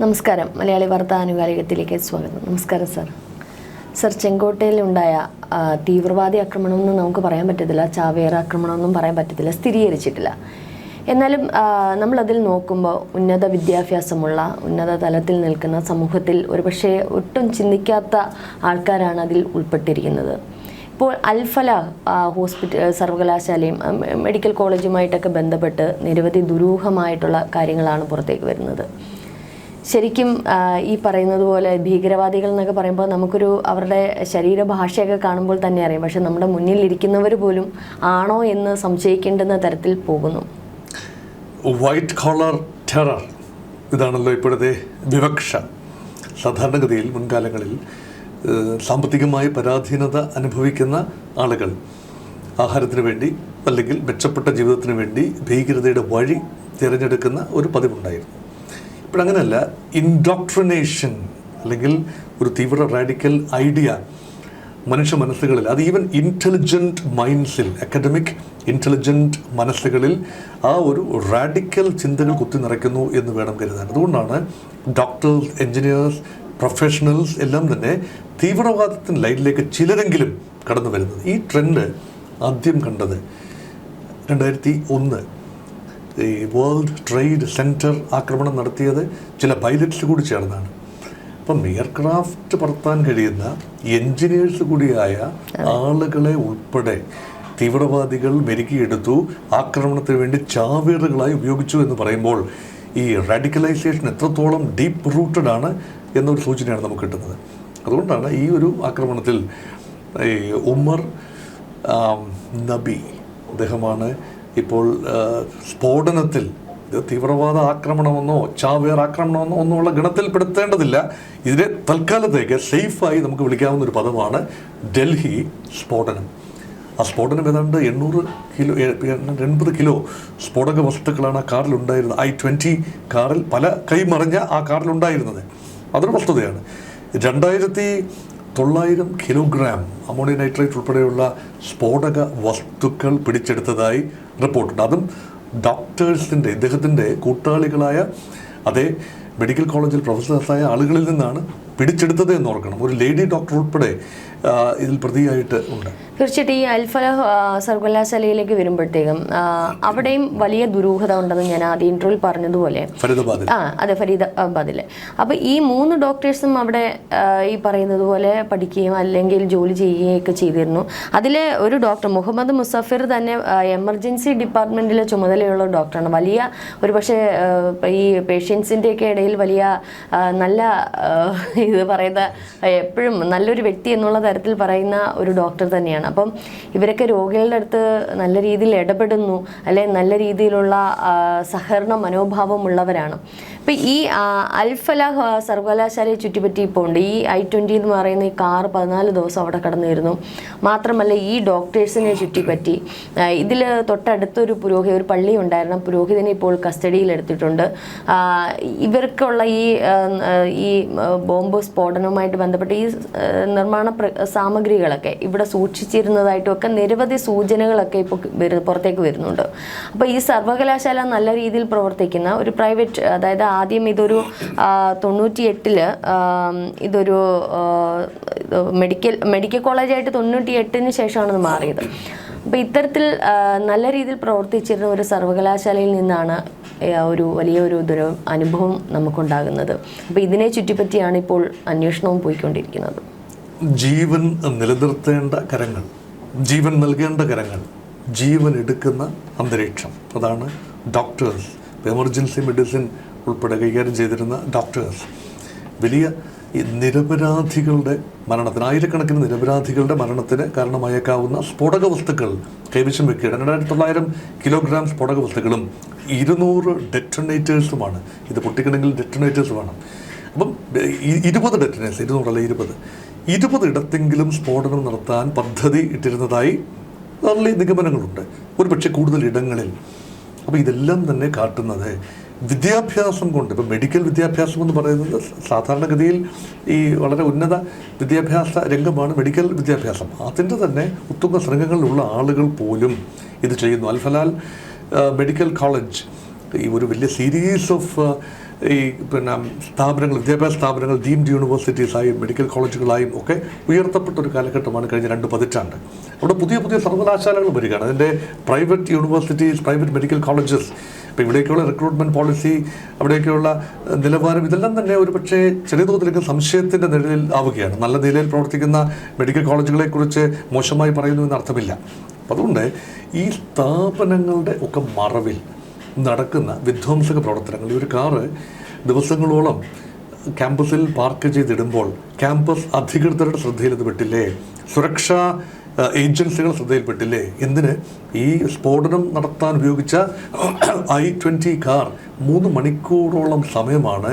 നമസ്കാരം. മലയാളി വാർത്താ ആനുകാലികത്തിലേക്ക് സ്വാഗതം. നമസ്കാരം സാർ. സർ ചെങ്കോട്ടയിലുണ്ടായ തീവ്രവാദി ആക്രമണം എന്ന് നമുക്ക് പറയാൻ പറ്റത്തില്ല. ചാവേർ ആക്രമണം ഒന്നും പറയാൻ പറ്റത്തില്ല. സ്ഥിരീകരിച്ചിട്ടില്ല. എന്നാലും നമ്മളതിൽ നോക്കുമ്പോൾ ഉന്നത വിദ്യാഭ്യാസമുള്ള ഉന്നത തലത്തിൽ നിൽക്കുന്ന സമൂഹത്തിൽ ഒരുപക്ഷെ ഒട്ടും ചിന്തിക്കാത്ത ആൾക്കാരാണ് അതിൽ ഉൾപ്പെട്ടിരിക്കുന്നത്. ഇപ്പോൾ അൽഫല ഹോസ്പിറ്റൽ സർവകലാശാലയും മെഡിക്കൽ കോളേജുമായിട്ടൊക്കെ ബന്ധപ്പെട്ട് നിരവധി ദുരൂഹമായിട്ടുള്ള കാര്യങ്ങളാണ് പുറത്തേക്ക് വരുന്നത്. ശരിക്കും ഈ പറയുന്നത് പോലെ ഭീകരവാദികൾ എന്നൊക്കെ പറയുമ്പോൾ നമുക്കൊരു അവരുടെ ശരീരഭാഷയൊക്കെ കാണുമ്പോൾ തന്നെ അറിയാം. പക്ഷെ നമ്മുടെ മുന്നിൽ ഇരിക്കുന്നവർ പോലും ആണോ എന്ന് സംശയിക്കേണ്ടുന്ന തരത്തിൽ പോകുന്നു. വൈറ്റ് കോളർ ടെറർ ഇതാണല്ലോ ഇപ്പോഴത്തെ വിവക്ഷ. സാധാരണഗതിയിൽ മുൻകാലങ്ങളിൽ സാമ്പത്തികമായി പരാധീനത അനുഭവിക്കുന്ന ആളുകൾ ആഹാരത്തിന് വേണ്ടി അല്ലെങ്കിൽ മെച്ചപ്പെട്ട ജീവിതത്തിന് വേണ്ടി ഭീകരതയുടെ വഴി തിരഞ്ഞെടുക്കുന്ന ഒരു പതിവുണ്ടായിരുന്നു. ഇപ്പോഴങ്ങനെയല്ല ഇൻഡോക്ട്രിനേഷൻ അല്ലെങ്കിൽ ഒരു തീവ്ര റാഡിക്കൽ ഐഡിയ മനുഷ്യ മനസ്സുകളിൽ അത് ഈവൻ ഇന്റലിജന്റ് മൈൻഡ്സിൽ അക്കാഡമിക് ഇന്റലിജന്റ് മനസ്സുകളിൽ ആ ഒരു റാഡിക്കൽ ചിന്തകൾ കുത്തി നിറയ്ക്കുന്നു എന്ന് വേണം കരുതാൻ. അതുകൊണ്ടാണ് ഡോക്ടേഴ്സ് എൻജിനീയേഴ്സ് പ്രൊഫഷണൽസ് എല്ലാം തന്നെ തീവ്രവാദത്തിന്റെ ലൈനിലേക്ക് ചിലരെങ്കിലും കടന്നു വരുന്നത്. ഈ ട്രെൻഡ് ആദ്യം കണ്ടത് രണ്ടായിരത്തി ഒന്ന് ഈ വേൾഡ് ട്രേഡ് സെന്റർ ആക്രമണം നടത്തിയത് ചില പൈലറ്റ്സ് കൂടി ചേർന്നാണ്. അപ്പം എയർക്രാഫ്റ്റ് പറത്താൻ കഴിയുന്ന എൻജിനീയേഴ്സ് കൂടിയായ ആളുകളെ ഉൾപ്പെടെ തീവ്രവാദികൾ മെരുക്കിയെടുത്തു ആക്രമണത്തിന് വേണ്ടി ചാവേറുകളായി ഉപയോഗിച്ചു എന്ന് പറയുമ്പോൾ ഈ റാഡിക്കലൈസേഷൻ എത്രത്തോളം ഡീപ്പ് റൂട്ടഡ് ആണ് എന്നൊരു സൂചനയാണ് നമുക്ക് കിട്ടുന്നത്. അതുകൊണ്ടാണ് ഈ ഒരു ആക്രമണത്തിൽ ഈ ഉമർ നബി അദ്ദേഹമാണ് ഇപ്പോൾ സ്ഫോടനത്തിൽ തീവ്രവാദ ആക്രമണമെന്നോ ചാവേർ ആക്രമണമെന്നോ ഒന്നുമുള്ള ഗണത്തിൽപ്പെടുത്തേണ്ടതില്ല. ഇതിനെ തൽക്കാലത്തേക്ക് സേഫായി നമുക്ക് വിളിക്കാവുന്ന ഒരു പദമാണ് ഡൽഹി സ്ഫോടനം. ആ സ്ഫോടനം ഏതാണ്ട് എണ്ണൂറ് കിലോ എൺപത് കിലോ സ്ഫോടക വസ്തുക്കളാണ് ആ കാറിലുണ്ടായിരുന്നത്. ഐ ട്വന്റി കാറിൽ പല കൈമറിഞ്ഞ ആ കാറിലുണ്ടായിരുന്നത്. അതൊരു വസ്തുതയാണ്. രണ്ടായിരത്തി തൊള്ളായിരം കിലോഗ്രാം അമോണിയ നൈട്രേറ്റ് ഉൾപ്പെടെയുള്ള സ്ഫോടക വസ്തുക്കൾ പിടിച്ചെടുത്തതായി റിപ്പോർട്ടുണ്ട്. അതും ഡോക്ടേഴ്സിന്റെ ഇദ്ദേഹത്തിന്റെ കൂട്ടാളികളായ അതേ മെഡിക്കൽ കോളേജിൽ പ്രൊഫസേഴ്സായ ആളുകളിൽ നിന്നാണ് പിടിച്ചെടുത്തത് എന്ന് ഓർക്കണം. ഒരു ലേഡി ഡോക്ടർ ഉൾപ്പെടെ ഇതിൽ പ്രതിയായിട്ട് ഉണ്ട്. തീർച്ചയായിട്ടും ഈ അൽഫല സർവകലാശാലയിലേക്ക് വരുമ്പോഴത്തേക്കും അവിടെയും വലിയ ദുരൂഹത ഉണ്ടെന്ന് ഞാൻ ആദ്യം ഇൻട്രോയിൽ പറഞ്ഞതുപോലെ. ആ അതെ ഫരീദാബാദിൽ അപ്പോൾ ഈ മൂന്ന് ഡോക്ടേഴ്സും അവിടെ ഈ പറയുന്നത് പോലെ പഠിക്കുകയും അല്ലെങ്കിൽ ജോലി ചെയ്യുകയും ഒക്കെ ചെയ്തിരുന്നു. അതിലെ ഒരു ഡോക്ടർ മുഹമ്മദ് മുസഫിർ തന്നെ എമർജൻസി ഡിപ്പാർട്ട്മെന്റിലെ ചുമതലയുള്ള ഡോക്ടറാണ്. വലിയ ഒരു പക്ഷേ ഈ പേഷ്യൻസിന്റെ ഒക്കെ ഇടയിൽ വലിയ നല്ല ഇത് പറയുന്ന എപ്പോഴും നല്ലൊരു വ്യക്തി എന്നുള്ള തരത്തിൽ പറയുന്ന ഒരു ഡോക്ടർ തന്നെയാണ്. അപ്പം ഇവരൊക്കെ രോഗികളുടെ അടുത്ത് നല്ല രീതിയിൽ ഇടപെടുന്നു അല്ലെ നല്ല രീതിയിലുള്ള സഹകരണ മനോഭാവമുള്ളവരാണ് അപ്പം ഈ അൽഫല സർവകലാശാലയെ ചുറ്റിപ്പറ്റി ഇപ്പോൾ ഉണ്ട്. ഈ ഐ ട്വന്റി എന്ന് പറയുന്ന ഈ കാർ പതിനാല് ദിവസം അവിടെ കടന്നിരുന്നു. മാത്രമല്ല ഈ ഡോക്ടേഴ്സിനെ ചുറ്റിപ്പറ്റി ഇതിൽ തൊട്ടടുത്തൊരു പുരോഹിത ഒരു പള്ളി ഉണ്ടായിരുന്നു. പുരോഹിതനെ ഇപ്പോൾ കസ്റ്റഡിയിലെടുത്തിട്ടുണ്ട് ഇവർക്കുള്ള ഈ ഈ ബോംബ് സ്ഫോടനവുമായിട്ട് ബന്ധപ്പെട്ട് ഈ നിർമ്മാണ സാമഗ്രികളൊക്കെ ഇവിടെ സൂക്ഷിച്ചിരുന്നതായിട്ടും ഒക്കെ നിരവധി സൂചനകളൊക്കെ ഇപ്പോൾ പുറത്തേക്ക് വരുന്നുണ്ട്. അപ്പോൾ ഈ സർവകലാശാല നല്ല രീതിയിൽ പ്രവർത്തിക്കുന്ന ഒരു പ്രൈവറ്റ് അതായത് ആദ്യം ഇതൊരു തൊണ്ണൂറ്റി എട്ടിൽ ഇതൊരു മെഡിക്കൽ മെഡിക്കൽ കോളേജായിട്ട് തൊണ്ണൂറ്റി എട്ടിന് ശേഷമാണ് ഇത് മാറിയത്. അപ്പോൾ ഇത്തരത്തിൽ നല്ല രീതിയിൽ പ്രവർത്തിച്ചിരുന്ന ഒരു സർവകലാശാലയിൽ നിന്നാണ് ഒരു വലിയൊരു ദുര അനുഭവം നമുക്കുണ്ടാകുന്നത്. അപ്പോൾ ഇതിനെ ചുറ്റിപ്പറ്റിയാണ് ഇപ്പോൾ അന്വേഷണവും പോയിക്കൊണ്ടിരിക്കുന്നത്. ജീവൻ നിലനിർത്തേണ്ട കരങ്ങൾ ജീവൻ നൽകേണ്ട കരങ്ങൾ ജീവൻ എടുക്കുന്ന അന്തരീക്ഷം. അതാണ് ഡോക്ടേഴ്സ് എമർജൻസി മെഡിസിൻ ഉൾപ്പെടെ കൈകാര്യം ചെയ്തിരുന്ന ഡോക്ടേഴ്സ്. വലിയ ഈ നിരപരാധികളുടെ മരണത്തിന് ആയിരക്കണക്കിന് നിരപരാധികളുടെ മരണത്തിന് കാരണമായേക്കാവുന്ന സ്ഫോടക വസ്തുക്കൾ കൈവശം വെക്കുക രണ്ടായിരത്തി തൊള്ളായിരം കിലോഗ്രാം സ്ഫോടക വസ്തുക്കളും ഇരുന്നൂറ് ഡെറ്റണേറ്റേഴ്സുമാണ്. ഇത് പൊട്ടിക്കണമെങ്കിൽ ഡെറ്റണേറ്റേഴ്സ് വേണം അപ്പം ഇരുപത് ഡെറ്റനേഴ്സ് ഇരുന്നൂറല്ല ഇരുപത് ഇരുപത് ഇടത്തെങ്കിലും സ്ഫോടനം നടത്താൻ പദ്ധതി ഇട്ടിരുന്നതായി നല്ല നിഗമനങ്ങളുണ്ട്. ഒരുപക്ഷെ കൂടുതൽ ഇടങ്ങളിൽ. അപ്പോൾ ഇതെല്ലാം തന്നെ കാട്ടുന്നത് വിദ്യാഭ്യാസം കൊണ്ട് ഇപ്പം മെഡിക്കൽ വിദ്യാഭ്യാസം എന്ന് പറയുന്നത് സാധാരണഗതിയിൽ ഈ വളരെ ഉന്നത വിദ്യാഭ്യാസ രംഗമാണ് മെഡിക്കൽ വിദ്യാഭ്യാസം. അതിന്റെ തന്നെ ഉത്തുംഗ ശ്രംഗങ്ങളിലുള്ള ആളുകൾ പോലും ഇത് ചെയ്യുന്നു. അൽഫലാൽ മെഡിക്കൽ കോളേജ് ഈ ഒരു വലിയ സീരീസ് ഓഫ് ഈ പിന്നെ സ്ഥാപനങ്ങൾ വിദ്യാഭ്യാസ സ്ഥാപനങ്ങൾ ഡീംഡ് യൂണിവേഴ്സിറ്റീസായും മെഡിക്കൽ കോളേജുകളായും ഒക്കെ ഉയർത്തപ്പെട്ട ഒരു കാലഘട്ടമാണ് കഴിഞ്ഞ രണ്ട് പതിറ്റാണ്ട്. അവിടെ പുതിയ പുതിയ സർവകലാശാലകൾ വരികയാണ്. അതിന്റെ private universities private medical colleges ഇപ്പോൾ ഇവിടേക്കുള്ള റിക്രൂട്ട്മെന്റ് പോളിസി അവിടേക്കുള്ള നിലവാരം ഇതെല്ലാം തന്നെ ഒരു പക്ഷേ ചെറിയ തോതിലേക്ക് സംശയത്തിന്റെ നിഴലിൽ ആവുകയാണ്. നല്ല നിലയിൽ പ്രവർത്തിക്കുന്ന മെഡിക്കൽ കോളേജുകളെക്കുറിച്ച് മോശമായി പറയുന്നു എന്ന് അർത്ഥമില്ല അതുകൊണ്ട് ഈ സ്ഥാപനങ്ങളുടെ ഒക്കെ മറവിൽ നടക്കുന്ന വിധ്വംസക പ്രവർത്തനങ്ങൾ. ഈ ഒരു കാറ് ദിവസങ്ങളോളം ക്യാമ്പസിൽ പാർക്ക് ചെയ്തിടുമ്പോൾ ക്യാമ്പസ് അധികൃതരുടെ ശ്രദ്ധയിൽ ഇത് പെട്ടില്ലേ സുരക്ഷാ ഏജൻസികൾ ശ്രദ്ധയിൽപ്പെട്ടില്ലേ? എന്തിന്? ഈ സ്ഫോടനം നടത്താൻ ഉപയോഗിച്ച ഐ ട്വന്റി കാർ മൂന്ന് മണിക്കൂറോളം സമയമാണ്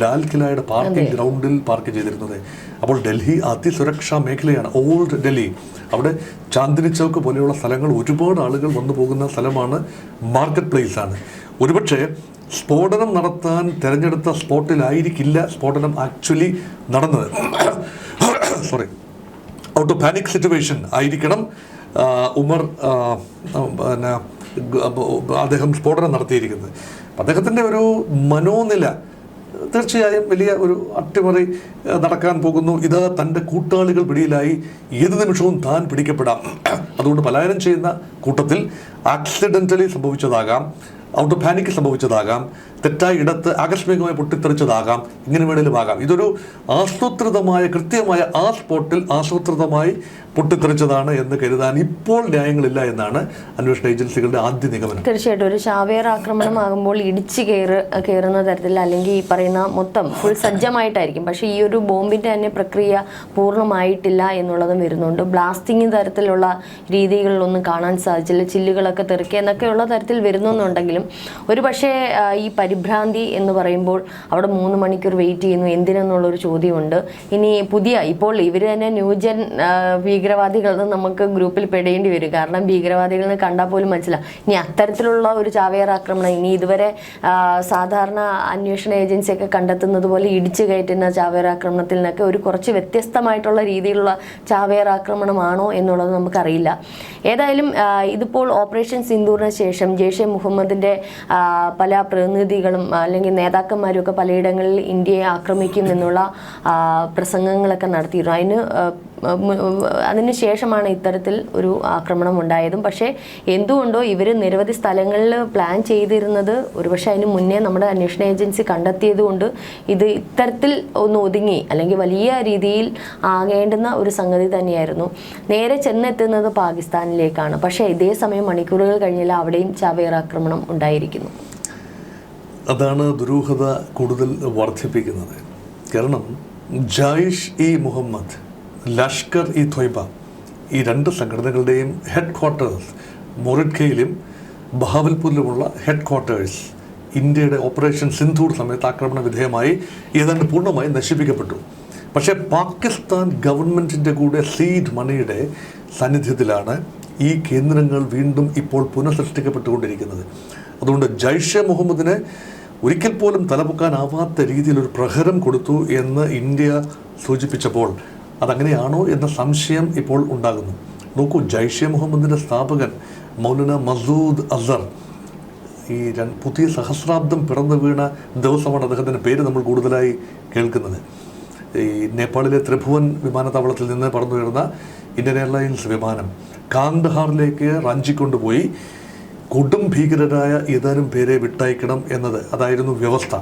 ലാൽ കിലായുടെ പാർക്കിംഗ് ഗ്രൗണ്ടിൽ പാർക്ക് ചെയ്തിരുന്നത്. അപ്പോൾ ഡൽഹി അതിസുരക്ഷാ മേഖലയാണ് ഓൾഡ് ഡൽഹി. അവിടെ ചാന്ദിനി ചൗക്ക് പോലെയുള്ള സ്ഥലങ്ങൾ ഒരുപാട് ആളുകൾ വന്നു പോകുന്ന സ്ഥലമാണ് മാർക്കറ്റ് പ്ലേസ് ആണ്. ഒരുപക്ഷെ സ്ഫോടനം നടത്താൻ തിരഞ്ഞെടുത്ത സ്പോട്ടിലായിരിക്കില്ല സ്ഫോടനം ആക്ച്വലി നടന്നത്. Sorry out of panic situation ആയിരിക്കണം. ഉമർ പിന്നെ അദ്ദേഹം സ്ഫോടനം നടത്തിയിരിക്കുന്നത്. അദ്ദേഹത്തിന്റെ ഒരു മനോനില തീർച്ചയായും വലിയ ഒരു അട്ടിമറി നടക്കാൻ പോകുന്നു. ഇത് തന്റെ കൂട്ടാളികൾ പിടിയിലായി. ഏത് നിമിഷവും താൻ പിടിക്കപ്പെടാം. അതുകൊണ്ട് പലായനം ചെയ്യുന്ന കൂട്ടത്തിൽ ആക്സിഡന്റലി സംഭവിച്ചതാകാം. ഔട്ട് ഓഫ് പാനിക് സംഭവിച്ചതാകാം. തെറ്റായ ഇടത്ത് ആകസ്മികമായി പൊട്ടിത്തെറിച്ചതാകാം. ഇങ്ങനെ വേണേലും ആകാം. ഇതൊരു ആസൂത്രിതമായ കൃത്യമായ ആ സ്പോട്ടിൽ ആസൂത്രിതമായി പൊട്ടിത്തെറിച്ചതാണ് എന്ന് കരുതാൻ ഇപ്പോൾ ന്യായങ്ങളില്ല എന്നാണ് അന്വേഷണ ഏജൻസികളുടെ ആദ്യ നിഗമനം. തീർച്ചയായിട്ടും ഒരു ചാവേർ ആക്രമണം ആകുമ്പോൾ ഇടിച്ച് കയറ് കയറുന്ന തരത്തിൽ അല്ലെങ്കിൽ ഈ പറയുന്ന മൊത്തം ഫുൾ സജ്ജമായിട്ടായിരിക്കും. പക്ഷേ ഈ ഒരു ബോംബിന്റെ തന്നെ പ്രക്രിയ പൂർണമായിട്ടില്ല എന്നുള്ളതും വരുന്നുണ്ട്. ബ്ലാസ്റ്റിംഗ് തരത്തിലുള്ള രീതികളിലൊന്നും കാണാൻ സാധിച്ചില്ല. ചില്ലുകളൊക്കെ തെറിക്കുക എന്നൊക്കെയുള്ള തരത്തിൽ വരുന്നുണ്ടെങ്കിലും ഒരു പക്ഷേ ഈ പരിഭ്രാന്തി എന്ന് പറയുമ്പോൾ അവിടെ മൂന്ന് മണിക്കൂർ വെയിറ്റ് ചെയ്യുന്നു. എന്തിനെന്നുള്ളൊരു ചോദ്യമുണ്ട്. ഇനി പുതിയ ഇപ്പോൾ ഇവർ തന്നെ ന്യൂജൻ ആ, ഭീകരവാദികളെന്ന് നമുക്ക് ഗ്രൂപ്പിൽ പെടേണ്ടി വരും. കാരണം ഭീകരവാദികളെ കണ്ടാൽ പോലും മനസ്സിലാവും ഇനി അത്തരത്തിലുള്ള ഒരു ചാവേർ ആക്രമണം ഇനി ഇതുവരെ സാധാരണ അന്വേഷണ ഏജൻസിയൊക്കെ കണ്ടെത്തുന്നത് പോലെ ഇടിച്ചു കയറ്റുന്ന ചാവേർ ആക്രമണത്തിൽ നിന്നൊക്കെ ഒരു കുറച്ച് വ്യത്യസ്തമായിട്ടുള്ള രീതിയിലുള്ള ചാവേർ ആക്രമണമാണോ എന്നുള്ളത് നമുക്കറിയില്ല. ഏതായാലും ഇതിപ്പോൾ ഓപ്പറേഷൻ സിന്ദൂറിന് ശേഷം ജെയ്ഷെ മുഹമ്മദിന്റെ പല പ്രതിനിധികളും അല്ലെങ്കിൽ നേതാക്കന്മാരും ഒക്കെ പലയിടങ്ങളിൽ ഇന്ത്യയെ ആക്രമിക്കും എന്നുള്ള പ്രസംഗങ്ങളൊക്കെ നടത്തിയിരുന്നു. അതിന് ആ, മ- അതിന് ശേഷമാണ് ഇത്തരത്തിൽ ഒരു ആക്രമണം ഉണ്ടായതും. പക്ഷേ എന്തുകൊണ്ടോ ഇവർ നിരവധി സ്ഥലങ്ങളിൽ പ്ലാൻ ചെയ്തിരുന്നത് ഒരുപക്ഷെ അതിന് മുന്നേ നമ്മുടെ അന്വേഷണ ഏജൻസി കണ്ടെത്തിയത് കൊണ്ട് ഇത് ഇത്തരത്തിൽ ഒന്ന് ഒതുങ്ങി അല്ലെങ്കിൽ വലിയ രീതിയിൽ ആകേണ്ടുന്ന ഒരു സംഗതി തന്നെയായിരുന്നു. നേരെ ചെന്നെത്തുന്നത് പാകിസ്ഥാനിലേക്കാണ്. പക്ഷേ ഇതേ സമയം മണിക്കൂറുകൾ കഴിഞ്ഞാൽ അവിടെയും ചാവേർ ആക്രമണം ഉണ്ടായിരിക്കുന്നു. അതാണ് ദുരൂഹത കൂടുതൽ വർദ്ധിപ്പിക്കുന്നത്. കാരണം ജായിഷ് ഇ മുഹമ്മദ് ലഷ്കർ ഇ ത്വയ്ബ. ഈ രണ്ട് സംഘടനകളുടെയും ഹെഡ് ക്വാർട്ടേഴ്സ് മൊറിഡ്ഖയിലും ബഹാവൽപൂരിലുമുള്ള ഹെഡ് ക്വാർട്ടേഴ്സ് ഇന്ത്യയുടെ ഓപ്പറേഷൻ സിന്ധൂർ സമയത്ത് ആക്രമണ വിധേയമായി ഏതാണ്ട് പൂർണമായി നശിപ്പിക്കപ്പെട്ടു. പക്ഷേ പാകിസ്ഥാൻ ഗവൺമെന്റിന്റെ കൂടെ സീഡ് മണിയുടെ സാന്നിധ്യത്തിലാണ് ഈ കേന്ദ്രങ്ങൾ വീണ്ടും ഇപ്പോൾ പുനഃസൃഷ്ടിക്കപ്പെട്ടുകൊണ്ടിരിക്കുന്നത്. അതുകൊണ്ട് ജൈഷെ മുഹമ്മദിന് ഒരിക്കൽ പോലും തലപൊക്കാനാവാത്ത രീതിയിൽ ഒരു പ്രഹരം കൊടുത്തു എന്ന് ഇന്ത്യ സൂചിപ്പിച്ചപ്പോൾ അതങ്ങനെയാണോ എന്ന സംശയം ഇപ്പോൾ ഉണ്ടാകുന്നു. നോക്കൂ ജൈഷെ മുഹമ്മദിന്റെ സ്ഥാപകൻ മൗലന മസൂദ് അസർ ഈ പുതിയ സഹസ്രാബ്ദം പിറന്നു വീണ ദിവസമാണ് അദ്ദേഹത്തിന്റെ പേര് നമ്മൾ കൂടുതലായി കേൾക്കുന്നത്. ഈ നേപ്പാളിലെ ത്രിഭുവൻ വിമാനത്താവളത്തിൽ നിന്ന് പറന്നു വീഴുന്ന ഇന്ത്യൻ എയർലൈൻസ് വിമാനം കാണ്ഡഹാറിലേക്ക് റാഞ്ചിക്കൊണ്ടുപോയി. കൊടും ഭീകരരായ ഏതാനും പേരെ വിട്ടയക്കണം എന്നത് അതായിരുന്നു വ്യവസ്ഥ.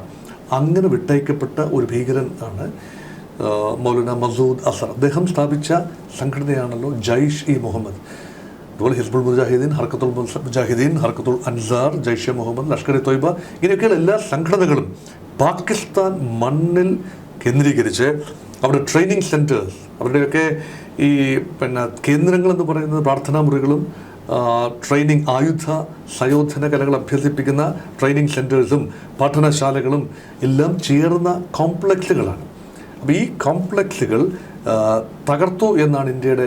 അങ്ങനെ വിട്ടയക്കപ്പെട്ട ഒരു ഭീകരൻ ആണ് മൗലാന മസൂദ് അസർ. അദ്ദേഹം സ്ഥാപിച്ച സംഘടനയാണല്ലോ ജൈഷ് ഇ മുഹമ്മദ്. അതുപോലെ ഹിസ്ബുൾ മുജാഹിദ്ദീൻ ഹർക്കത്തുൽ മുജാഹിദ്ദീൻ ഹർക്കത്തുൽ അൻസാർ ജൈഷെ മുഹമ്മദ് ലഷ്കർ ഇ തൊയ്ബ ഇങ്ങനെയൊക്കെയുള്ള എല്ലാ സംഘടനകളും പാകിസ്ഥാൻ മണ്ണിൽ കേന്ദ്രീകരിച്ച് അവരുടെ ട്രെയിനിങ് സെന്റേഴ്സ് അവരുടെയൊക്കെ ഈ പിന്നെ കേന്ദ്രങ്ങൾ എന്ന് പറയുന്നത് പ്രാർത്ഥനാ മുറികളും ട്രെയിനിങ് ആയുധ സയോധന കലകൾ അഭ്യസിപ്പിക്കുന്ന ട്രെയിനിങ് സെന്റേഴ്സും പഠനശാലകളും എല്ലാം ചേർന്ന കോംപ്ലക്സുകളാണ്. അപ്പോൾ ഈ കോംപ്ലക്സുകൾ തകർത്തു എന്നാണ് ഇന്ത്യയുടെ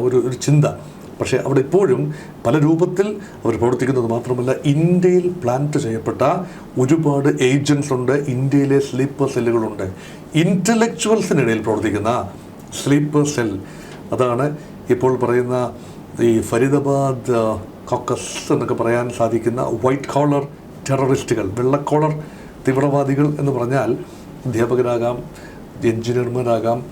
ഒരു ഒരു ചിന്ത. പക്ഷേ അവിടെ ഇപ്പോഴും പല രൂപത്തിൽ അവർ പ്രവർത്തിക്കുന്നത് മാത്രമല്ല ഇന്ത്യയിൽ പ്ലാന്റ് ചെയ്യപ്പെട്ട ഒരുപാട് ഏജൻസ് ഉണ്ട് ഇന്ത്യയിലെ സ്ലീപ്പർ സെല്ലുകളുണ്ട് ഇന്റലക്ച്വൽസിനിടയിൽ പ്രവർത്തിക്കുന്ന സ്ലീപ്പർ സെൽ അതാണ് ഇപ്പോൾ പറയുന്ന ഈ ഫരീദാബാദ് കോക്കസ് എന്നൊക്കെ പറയാൻ സാധിക്കുന്ന വൈറ്റ് കോളർ ടെററിസ്റ്റുകൾ വെള്ളക്കോളർ തീവ്രവാദികൾ എന്ന് പറഞ്ഞാൽ അധ്യാപകരാകാം എഞ്ചിനീയർമാരാകാം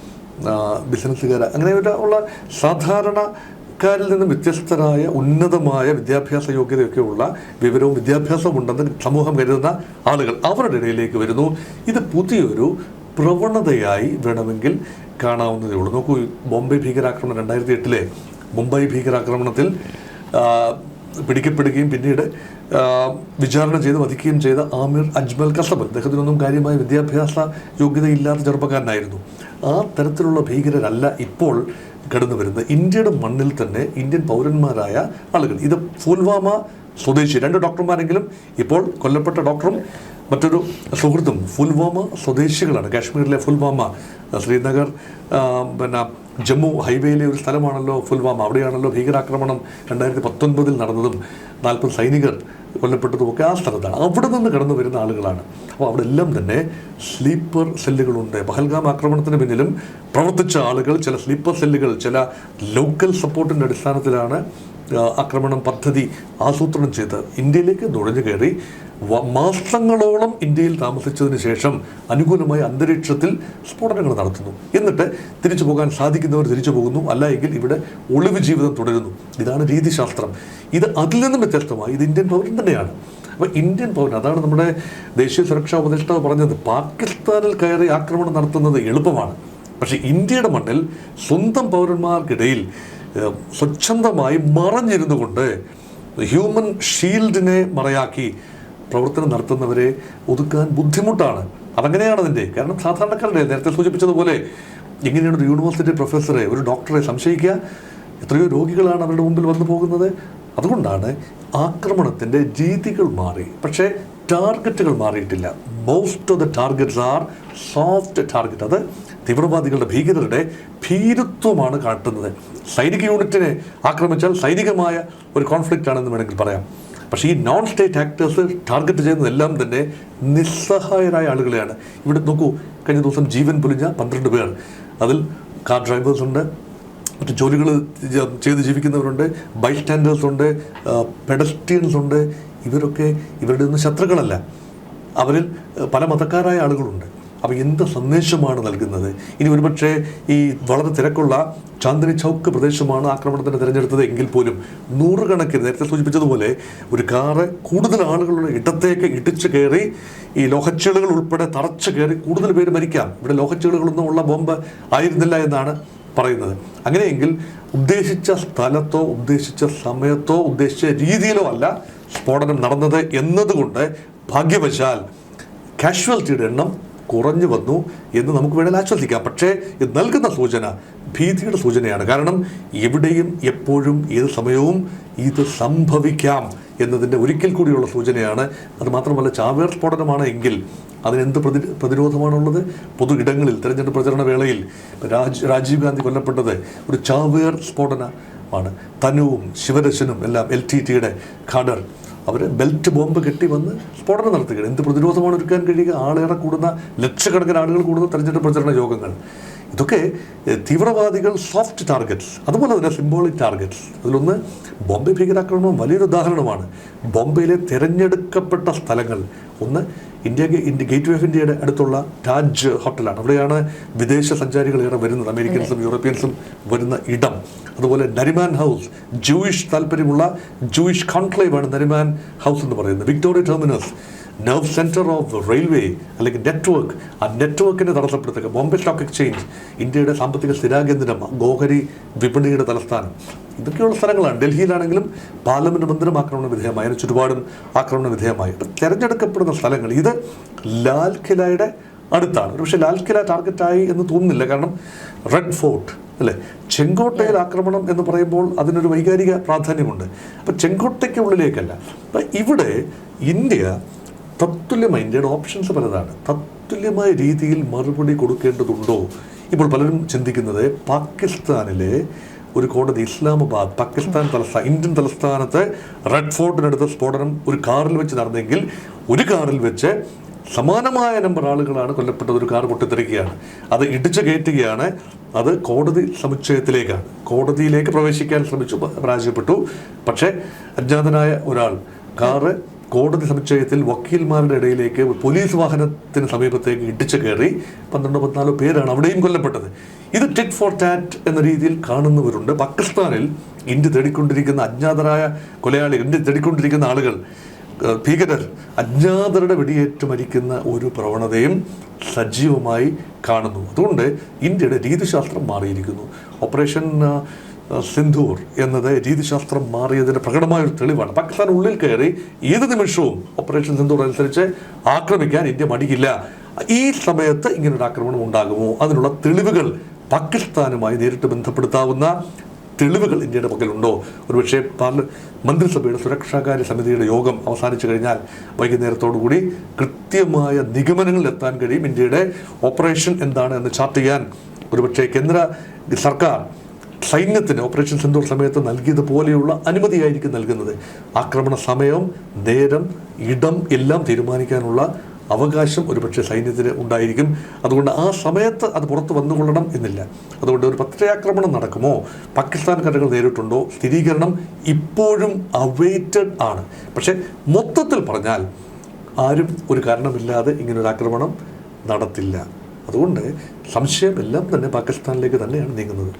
ബിസിനസ്സുകാർ അങ്ങനെ ഉള്ള സാധാരണ ക്കാരിൽ നിന്നും വ്യത്യസ്തരായ ഉന്നതമായ വിദ്യാഭ്യാസ യോഗ്യതയൊക്കെയുള്ള വിവരവും വിദ്യാഭ്യാസവും ഉണ്ടെന്ന് സമൂഹം കരുതുന്ന ആളുകൾ അവരുടെ ഇടയിലേക്ക് വരുന്നു. ഇത് പുതിയൊരു പ്രവണതയായി വേണമെങ്കിൽ കാണാവുന്നതേ ഉള്ളൂ. നോക്കൂ ബോംബെ ഭീകരാക്രമണം രണ്ടായിരത്തി എട്ടിലെ മുംബൈ ഭീകരാക്രമണത്തിൽ പിടിക്കപ്പെടുകയും പിന്നീട് വിചാരണ ചെയ്ത് വധിക്കുകയും ചെയ്ത ആമിർ അജ്മൽ കസബ് അദ്ദേഹത്തിനൊന്നും കാര്യമായ വിദ്യാഭ്യാസ യോഗ്യതയില്ലാത്ത ചെറുപ്പക്കാരനായിരുന്നു. ആ തരത്തിലുള്ള ഭീകരരല്ല ഇപ്പോൾ കടന്നു വരുന്നത്. ഇന്ത്യയുടെ മണ്ണിൽ തന്നെ ഇന്ത്യൻ പൗരന്മാരായ ആളുകൾ. ഇത് പുൽവാമ സ്വദേശി. രണ്ട് ഡോക്ടർമാരെങ്കിലും ഇപ്പോൾ കൊല്ലപ്പെട്ട ഡോക്ടറും മറ്റൊരു സുഹൃത്തും പുൽവാമ സ്വദേശികളാണ്. കാശ്മീരിലെ പുൽവാമ ശ്രീനഗർ പിന്നെ ജമ്മു ഹൈവേയിലെ ഒരു സ്ഥലമാണല്ലോ പുൽവാമ അവിടെയാണല്ലോ ഭീകരാക്രമണം രണ്ടായിരത്തി പത്തൊൻപതിൽ നടന്നതും നാൽപ്പത് സൈനികർ കൊല്ലപ്പെട്ടതും ഒക്കെ ആ സ്ഥലത്താണ്. അവിടെ നിന്ന് കടന്നു വരുന്ന ആളുകളാണ്. അപ്പോൾ അവിടെ എല്ലാം തന്നെ സ്ലീപ്പർ സെല്ലുകളുണ്ട്. പഹൽഗാം ആക്രമണത്തിന് പിന്നിലും പ്രവർത്തിച്ച ആളുകൾ ചില സ്ലീപ്പർ സെല്ലുകൾ ചില ലോക്കൽ സപ്പോർട്ടിന്റെ അടിസ്ഥാനത്തിലാണ് ആക്രമണം പദ്ധതി ആസൂത്രണം ചെയ്ത് ഇന്ത്യയിലേക്ക് നുഴഞ്ഞു കയറി മാസങ്ങളോളം ഇന്ത്യയിൽ താമസിച്ചതിന് ശേഷം അനുകൂലമായ അന്തരീക്ഷത്തിൽ സ്ഫോടനങ്ങൾ നടത്തുന്നു. എന്നിട്ട് തിരിച്ചു പോകാൻ സാധിക്കുന്നവർ തിരിച്ചു പോകുന്നു. അല്ല എങ്കിൽ ഇവിടെ ഒളിവ് ജീവിതം തുടരുന്നു. ഇതാണ് രീതിശാസ്ത്രം. ഇത് അതിൽ നിന്നും വ്യത്യസ്തമായി ഇത് ഇന്ത്യൻ പൗരൻ തന്നെയാണ്. അപ്പോൾ ഇന്ത്യൻ പൗരൻ അതാണ് നമ്മുടെ ദേശീയ സുരക്ഷാ ഉപദേഷ്ടാവ് പറഞ്ഞത് പാകിസ്ഥാനിൽ കയറി ആക്രമണം നടത്തുന്നത് എളുപ്പമാണ്. പക്ഷേ ഇന്ത്യയുടെ മണ്ണിൽ സ്വന്തം പൗരന്മാർക്കിടയിൽ സ്വച്ഛന്തമായി മറഞ്ഞിരുന്നു കൊണ്ട് ഹ്യൂമൻ ഷീൽഡിനെ മറയാക്കി പ്രവർത്തനം നടത്തുന്നവരെ ഒതുക്കാൻ ബുദ്ധിമുട്ടാണ്. അതങ്ങനെയാണ് അതിന്റെ. കാരണം സാധാരണക്കാരുടെ നേരത്തെ സൂചിപ്പിച്ചതുപോലെ എങ്ങനെയാണ് ഒരു യൂണിവേഴ്സിറ്റി പ്രൊഫസറെ ഒരു ഡോക്ടറെ സംശയിക്കുക. എത്രയോ രോഗികളാണ് അവരുടെ മുമ്പിൽ വന്നു പോകുന്നത്. അതുകൊണ്ടാണ് ആക്രമണത്തിന്റെ രീതികൾ മാറി. പക്ഷേ ടാർഗറ്റുകൾ മാറിയിട്ടില്ല. Most of the targets are soft target അത് തീവ്രവാദികളുടെ ഭീകരരുടെ ഭീരുത്വമാണ് കാട്ടുന്നത്. സൈനിക യൂണിറ്റിനെ ആക്രമിച്ചാൽ സൈനികമായ ഒരു കോൺഫ്ലിക്റ്റ് ആണെന്ന് വേണമെങ്കിൽ പറയാം. പക്ഷേ ഈ നോൺ സ്റ്റേറ്റ് ആക്ടേഴ്സ് ടാർഗറ്റ് ചെയ്യുന്നതെല്ലാം തന്നെ നിസ്സഹായരായ ആളുകളെയാണ്. ഇവിടെ നോക്കൂ കഴിഞ്ഞ ദിവസം ജീവൻ പൊലിഞ്ഞ പന്ത്രണ്ട് പേർ. അതിൽ കാർ ഡ്രൈവേഴ്സ് ഉണ്ട് മറ്റ് ജോലികൾ ചെയ്ത് ജീവിക്കുന്നവരുണ്ട് ബൈ സ്റ്റാൻഡേഴ്സ് ഉണ്ട് പെഡസ്ട്രിയൻസ് ഉണ്ട്. ഇവരൊക്കെ ഇവരുടെ ഒന്നും ശത്രുക്കളല്ല. അവരിൽ പല മതക്കാരായ ആളുകളുണ്ട്. അപ്പോൾ എന്ത് സന്ദേശമാണ് നൽകുന്നത്? ഇനി ഒരുപക്ഷെ ഈ വളരെ തിരക്കുള്ള ചാന്ദിനി ചൗക്ക് പ്രദേശമാണ് ആക്രമണത്തിന് തിരഞ്ഞെടുത്തത് എങ്കിൽ പോലും നൂറുകണക്കിന് നേരത്തെ സൂചിപ്പിച്ചതുപോലെ ഒരു കാറ് കൂടുതൽ ആളുകളുടെ ഇടത്തേക്ക് ഇടിച്ചു കയറി ഈ ലോഹച്ചേളുകൾ ഉൾപ്പെടെ തറച്ചു കയറി കൂടുതൽ പേര് മരിക്കാം. ഇവിടെ ലോഹച്ചേളുകളൊന്നും ഉള്ള ബോംബ് ആയിരുന്നില്ല എന്നാണ് പറയുന്നത്. അങ്ങനെയെങ്കിൽ ഉദ്ദേശിച്ച സ്ഥലത്തോ ഉദ്ദേശിച്ച സമയത്തോ ഉദ്ദേശിച്ച രീതിയിലോ അല്ല സ്ഫോടനം നടന്നത് എന്നതുകൊണ്ട് ഭാഗ്യവശാൽ കാഷ്വാലിറ്റിയുടെ എണ്ണം കുറഞ്ഞു വന്നു എന്ന് നമുക്ക് വേണമെങ്കിൽ ആശ്വസിക്കാം. പക്ഷേ ഇത് നൽകുന്ന സൂചന ഭീതിയുടെ സൂചനയാണ്. കാരണം എവിടെയും എപ്പോഴും ഏത് സമയവും ഇത് സംഭവിക്കാം എന്നതിന്റെ ഒരിക്കൽ കൂടിയുള്ള സൂചനയാണ്. അത് മാത്രമല്ല ചാവേർ സ്ഫോടനമാണ് എങ്കിൽ അതിനെന്ത് പ്രതി പ്രതിരോധമാണുള്ളത്? പൊതു ഇടങ്ങളിൽ തെരഞ്ഞെടുപ്പ് പ്രചരണ വേളയിൽ രാജ് രാജീവ് ഗാന്ധി കൊല്ലപ്പെട്ടത് ഒരു ചാവേർ സ്ഫോടനമാണ്. തനുവും ശിവരശനും എല്ലാം എൽ ടി ടിയുടെ ഖാഡർ അവർ ബെൽറ്റ് ബോംബ് കെട്ടി വന്ന് സ്ഫോടനം നടത്തുകയാണ്. എന്ത് പ്രതിരോധമാണ് ഒരുക്കാൻ കഴിയുക? ആളേറെ കൂടുന്ന ലക്ഷക്കണക്കിന് ആളുകൾ കൂടുന്ന തെരഞ്ഞെടുപ്പ് പ്രചരണ യോഗങ്ങൾ. ഇതൊക്കെ തീവ്രവാദികൾ സോഫ്റ്റ് ടാർഗറ്റ്സ് അതുപോലെ തന്നെ സിംബോളിക് ടാർഗറ്റ്സ് അതിലൊന്ന് ബോംബെ ഭീകരാക്രമണം വലിയൊരു ഉദാഹരണമാണ്. ബോംബെയിലെ തിരഞ്ഞെടുക്കപ്പെട്ട സ്ഥലങ്ങൾ. ഒന്ന് India India gateway of ഇന്ത്യയുടെ അടുത്തുള്ള താജ് ഹോട്ടലാണ് അവിടെയാണ് വിദേശ സഞ്ചാരികൾ ഏറെ വരുന്നത്. അമേരിക്കൻസും യൂറോപ്യൻസും വരുന്ന ഇടം. അതുപോലെ നരിമാൻ ഹൗസ് ജൂയിഷ് താല്പര്യമുള്ള ജൂയിഷ് കോൺക്ലേവ് ആണ് നരിമാൻ ഹൗസ് എന്ന് പറയുന്നത്. Victoria Terminus nerve center of railway അല്ലെങ്കിൽ നെറ്റ്വർക്ക് ആ നെറ്റ്വർക്കിനെ തടസ്സപ്പെടുത്തുക. ബോംബെ സ്റ്റോക്ക് എക്സ്ചേഞ്ച് ഇന്ത്യയുടെ സാമ്പത്തിക സ്ഥിരാകേന്ദ്രം ഗോഹരി വിപണിയുടെ തലസ്ഥാനം. ഇതൊക്കെയുള്ള സ്ഥലങ്ങളാണ്. ഡൽഹിയിലാണെങ്കിലും പാർലമെന്റ് മന്ദിരം ആക്രമണ വിധേയമായി. അതിന് ചുറ്റുപാടും ആക്രമണ വിധേയമായി. അപ്പം തിരഞ്ഞെടുക്കപ്പെടുന്ന സ്ഥലങ്ങൾ ഇത് ലാൽ കിലയുടെ അടുത്താണ്. പക്ഷേ ലാൽ കില ടാർഗറ്റായി എന്ന് തോന്നുന്നില്ല. കാരണം റെഡ് ഫോർട്ട് അല്ലേ? ചെങ്കോട്ടയിൽ ആക്രമണം എന്ന് പറയുമ്പോൾ അതിനൊരു വൈകാരിക പ്രാധാന്യമുണ്ട്. അപ്പം ചെങ്കോട്ടയ്ക്കുള്ളിലേക്കല്ല. അപ്പം ഇവിടെ ഇന്ത്യ തത്തുല്യമായി ഇന്ത്യയുടെ ഓപ്ഷൻസ് പലതാണ്. തത്തുല്യമായ രീതിയിൽ മറുപടി കൊടുക്കേണ്ടതുണ്ടോ? ഇപ്പോൾ പലരും ചിന്തിക്കുന്നത് പാകിസ്ഥാനിലെ ഒരു കോടതി ഇസ്ലാമാബാദ് പാകിസ്ഥാൻ തലസ്ഥാന ഇന്ത്യൻ തലസ്ഥാനത്ത് റെഡ് ഫോർട്ടിനടുത്ത് സ്ഫോടനം ഒരു കാറിൽ വെച്ച് നടന്നെങ്കിൽ ഒരു കാറിൽ വെച്ച് സമാനമായ നമ്പർ ആളുകളാണ് കൊല്ലപ്പെട്ടത്. ഒരു കാർ പൊട്ടിത്തെറിക്കുകയാണ്. അത് ഇടിച്ചു കയറ്റുകയാണ്. അത് കോടതി സമുച്ചയത്തിലേക്കാണ്. കോടതിയിലേക്ക് പ്രവേശിക്കാൻ ശ്രമിച്ചു പരാജയപ്പെട്ടു. പക്ഷേ അജ്ഞാതനായ ഒരാൾ കാറ് കോടതി സമുച്ചയത്തിൽ വക്കീൽമാരുടെ ഇടയിലേക്ക് പോലീസ് വാഹനത്തിന് സമീപത്തേക്ക് ഇടിച്ചു കയറി പന്ത്രണ്ടോ പതിനാലോ പേരാണ് അവിടെയും കൊല്ലപ്പെട്ടത്. ഇത് ടിറ്റ് ഫോർ ടാറ്റ് എന്ന രീതിയിൽ കാണുന്നവരുണ്ട്. പാകിസ്ഥാനിൽ ഇന്ത്യ തേടിക്കൊണ്ടിരിക്കുന്ന അജ്ഞാതരായ കൊലയാളികൾ ഇന്ത്യ തേടിക്കൊണ്ടിരിക്കുന്ന ആളുകൾ ഭീകരർ അജ്ഞാതരുടെ വെടിയേറ്റ് മരിക്കുന്ന ഒരു പ്രവണതയും സജീവമായി കാണുന്നു. അതുകൊണ്ട് ഇന്ത്യയുടെ രീതിശാസ്ത്രം മാറിയിരിക്കുന്നു. ഓപ്പറേഷൻ സിന്ധൂർ എന്നത് രീതിശാസ്ത്രം മാറിയതിന്റെ പ്രകടമായ ഒരു തെളിവാണ്. പാകിസ്ഥാൻ ഉള്ളിൽ കയറി ഏത് നിമിഷവും ഓപ്പറേഷൻ സിന്ധൂർ അനുസരിച്ച് ആക്രമിക്കാൻ ഇന്ത്യ മടിയില്ല ഈ സമയത്ത് ഇങ്ങനൊരു ആക്രമണം ഉണ്ടാകുമോ? അതിനുള്ള തെളിവുകൾ പാകിസ്ഥാനുമായി നേരിട്ട് ബന്ധപ്പെടുത്താവുന്ന തെളിവുകൾ ഇന്ത്യയുടെ പക്കലുണ്ടോ? ഒരുപക്ഷെ പാർല മന്ത്രിസഭയുടെ സുരക്ഷാകാര്യ സമിതിയുടെ യോഗം അവസാനിച്ചു കഴിഞ്ഞാൽ വൈകുന്നേരത്തോടുകൂടി കൃത്യമായ നിഗമനങ്ങളിൽ എത്താൻ കഴിയും ഇന്ത്യയുടെ ഓപ്പറേഷൻ എന്താണ് എന്ന് ചാർട്ട് ചെയ്യാൻ. ഒരുപക്ഷെ കേന്ദ്ര സർക്കാർ സൈന്യത്തിന് ഓപ്പറേഷൻ സിന്ദൂർ സമയത്ത് നൽകിയത് പോലെയുള്ള അനുമതിയായിരിക്കും നൽകുന്നത്. ആക്രമണ സമയം നേരം ഇടം എല്ലാം തീരുമാനിക്കാനുള്ള അവകാശം ഒരുപക്ഷെ സൈന്യത്തിന് ഉണ്ടായിരിക്കും. അതുകൊണ്ട് ആ സമയത്ത് അത് പുറത്ത് വന്നുകൊള്ളണം എന്നില്ല. അതുകൊണ്ട് ഒരു പത്രയാക്രമണം നടക്കുമോ? പാകിസ്ഥാൻ കാര്യങ്ങൾ നേരിട്ടുണ്ടോ? സ്ഥിരീകരണം ഇപ്പോഴും അവൈറ്റഡ് ആണ്. പക്ഷേ മൊത്തത്തിൽ പറഞ്ഞാൽ ആരും ഒരു കാരണമില്ലാതെ ഇങ്ങനൊരു ആക്രമണം നടത്തില്ല. അതുകൊണ്ട് സംശയമെല്ലാം തന്നെ പാകിസ്ഥാനിലേക്ക് തന്നെയാണ് നീങ്ങുന്നത്.